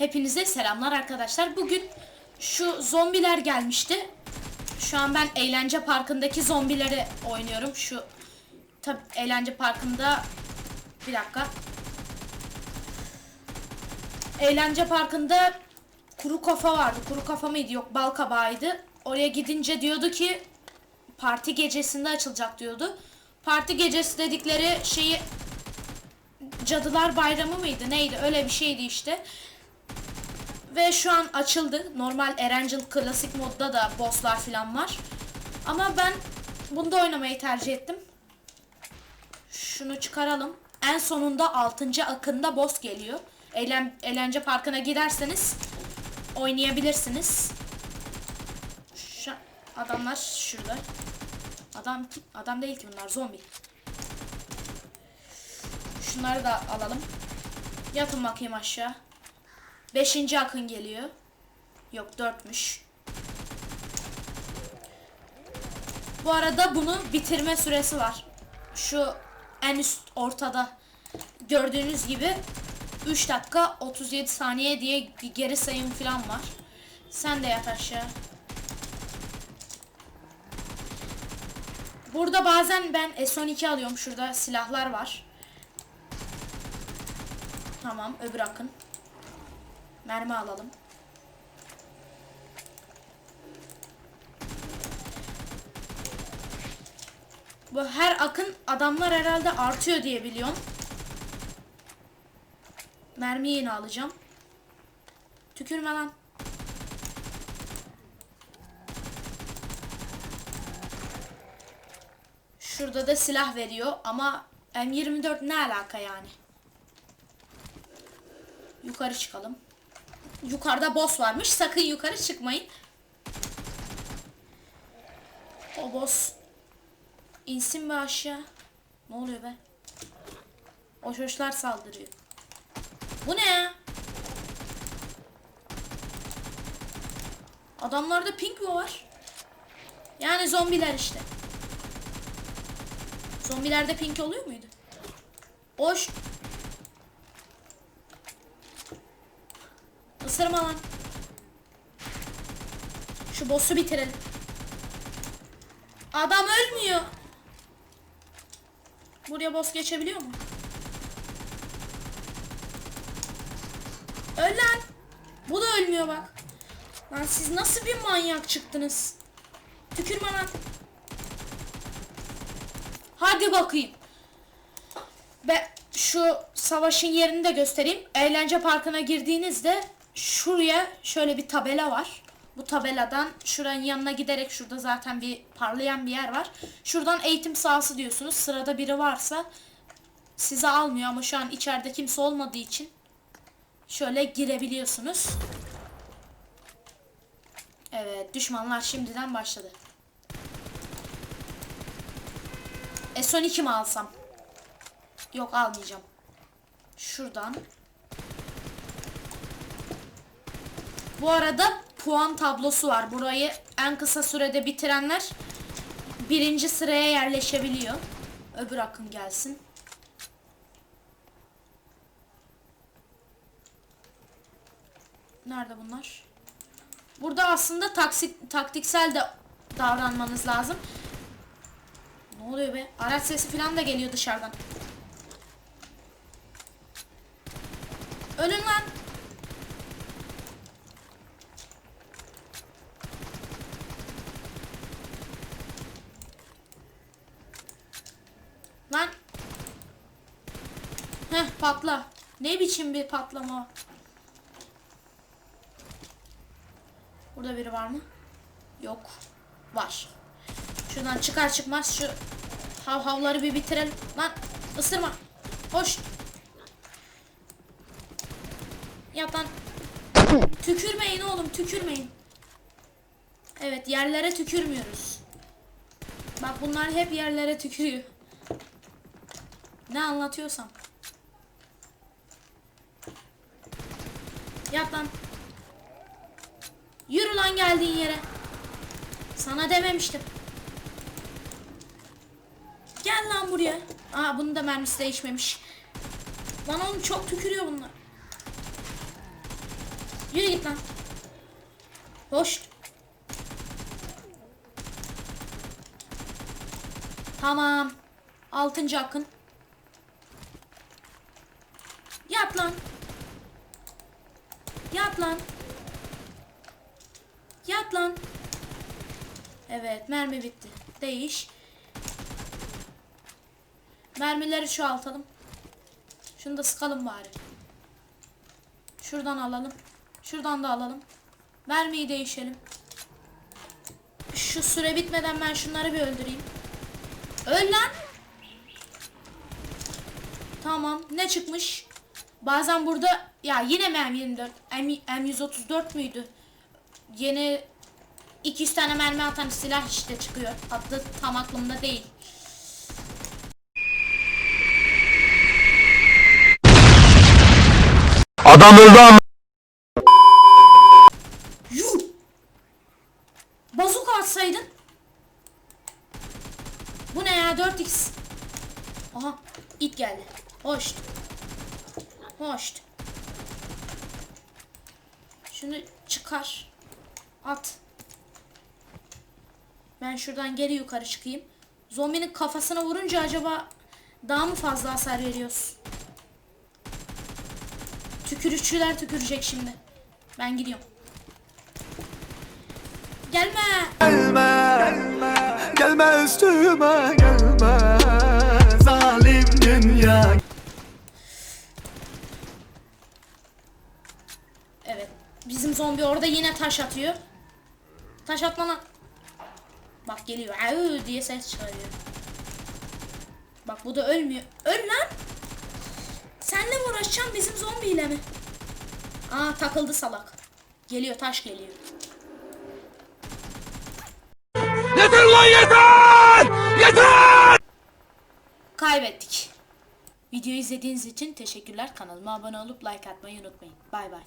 Hepinize selamlar arkadaşlar. Bugün şu zombiler gelmişti. Şu an ben eğlence parkındaki zombileri oynuyorum. Şu tabi eğlence parkında bir dakika. Eğlence parkında kuru kafa vardı. Kuru kafa mıydı? Yok bal kabağıydı. Oraya gidince diyordu ki parti gecesinde açılacak diyordu. Parti gecesi dedikleri şeyi Cadılar Bayramı mıydı neydi öyle bir şeydi işte. Ve şu an açıldı. Normal Erangel klasik modda da bosslar falan var. Ama ben bunda oynamayı tercih ettim. Şunu çıkaralım. En sonunda 6. akında boss geliyor. Eğlen, eğlence parkına giderseniz oynayabilirsiniz. Şu, adamlar şurada. Adam adam değil ki bunlar zombi. Şunları da alalım. Yatın bakayım aşağı. Beşinci akın geliyor. Yok dörtmüş. Bu arada bunu bitirme süresi var. Şu en üst ortada gördüğünüz gibi 3 dakika 37 saniye diye geri sayım falan var. Sen de yat aşağı. Burada bazen ben S12 alıyorum. Şurada silahlar var. Tamam öbür akın. Mermi alalım. Bu her akın adamlar herhalde artıyor diye biliyorum. Mermiyi yine alacağım. Tükürme lan. Şurada da silah veriyor ama M24 ne alaka yani? Yukarı çıkalım. Yukarıda boss varmış. Sakın yukarı çıkmayın. O boss insin mi aşağı? Ne oluyor be? O çoşlar saldırıyor. Bu ne? Adamlarda pink mi var? Yani zombiler işte. Zombilerde pink oluyor muydu? Hoş. Isırma lan. Şu boss'u bitirelim. Adam ölmüyor. Buraya boss geçebiliyor mu? Öl lan. Bu da ölmüyor bak. Lan siz nasıl bir manyak çıktınız? Tükürme lan. Hadi bakayım. Ve şu savaşın yerini de göstereyim. Eğlence parkına girdiğinizde şuraya şöyle bir tabela var. Bu tabeladan şuranın yanına giderek şurada zaten bir parlayan bir yer var. Şuradan eğitim sahası diyorsunuz. Sırada biri varsa sizi almıyor ama şu an içeride kimse olmadığı için şöyle girebiliyorsunuz. Evet düşmanlar şimdiden başladı. E son iki mi alsam? Yok almayacağım. Şuradan. Bu arada puan tablosu var. Burayı en kısa sürede bitirenler birinci sıraya yerleşebiliyor. Öbür akın gelsin. Nerede bunlar? Burada aslında taksit, taktiksel de davranmanız lazım. Ne oluyor be? Araç sesi falan da geliyor dışarıdan. Ölün lan. Lan. Heh patla. Ne biçim bir patlama? Burada biri var mı? Yok. Var. Şuradan çıkar çıkmaz şu hav havları bir bitirelim. Lan ısırma. Hoş. Lan. Tükürmeyin oğlum tükürmeyin. Evet yerlere tükürmüyoruz. Bak bunlar hep yerlere tükürüyor. Ne anlatıyorsam. Yap lan. Yürü lan geldiğin yere. Sana dememiştim. Gel lan buraya. Aa bunun da mermisi değişmemiş. Lan oğlum çok tükürüyor bunlar. Yürü git lan. Hoş. Tamam. Altıncı akın. Yat lan. Yat lan. Yat lan. Evet mermi bitti. Değiş. Mermileri çoğaltalım. Şunu da sıkalım bari. Şuradan alalım. Şuradan da alalım. Mermiyi değişelim. Şu süre bitmeden ben şunları bir öldüreyim. Öl lan. Tamam. Ne çıkmış? Bazen burada ya yine mi M24? M, M134 müydü? Yeni 200 tane mermi atan silah işte çıkıyor. Adı tam aklımda değil. Adam öldü ama. Yuh! Bazuka atsaydın. Bu ne ya 4x. Aha it geldi. Hoş. Hoş. Şunu çıkar. At. Ben şuradan geri yukarı çıkayım. Zombinin kafasına vurunca acaba daha mı fazla hasar veriyoruz? Tükürükçüler tükürecek şimdi. Ben gidiyorum. Gelme. Gelme, gelme üstüme gelme. Zalim dünya. Evet. Bizim zombi orada yine taş atıyor. Taş atma lan. Bak geliyor. Au diye ses çıkarıyor. Bak bu da ölmüyor. Öl lan. Senle mi uğraşacağım bizim zombiyle mi? Aa takıldı salak. Geliyor taş geliyor. Yeter lan yeter! Yeter! Kaybettik. Videoyu izlediğiniz için teşekkürler. Kanalıma abone olup like atmayı unutmayın. Bay bay.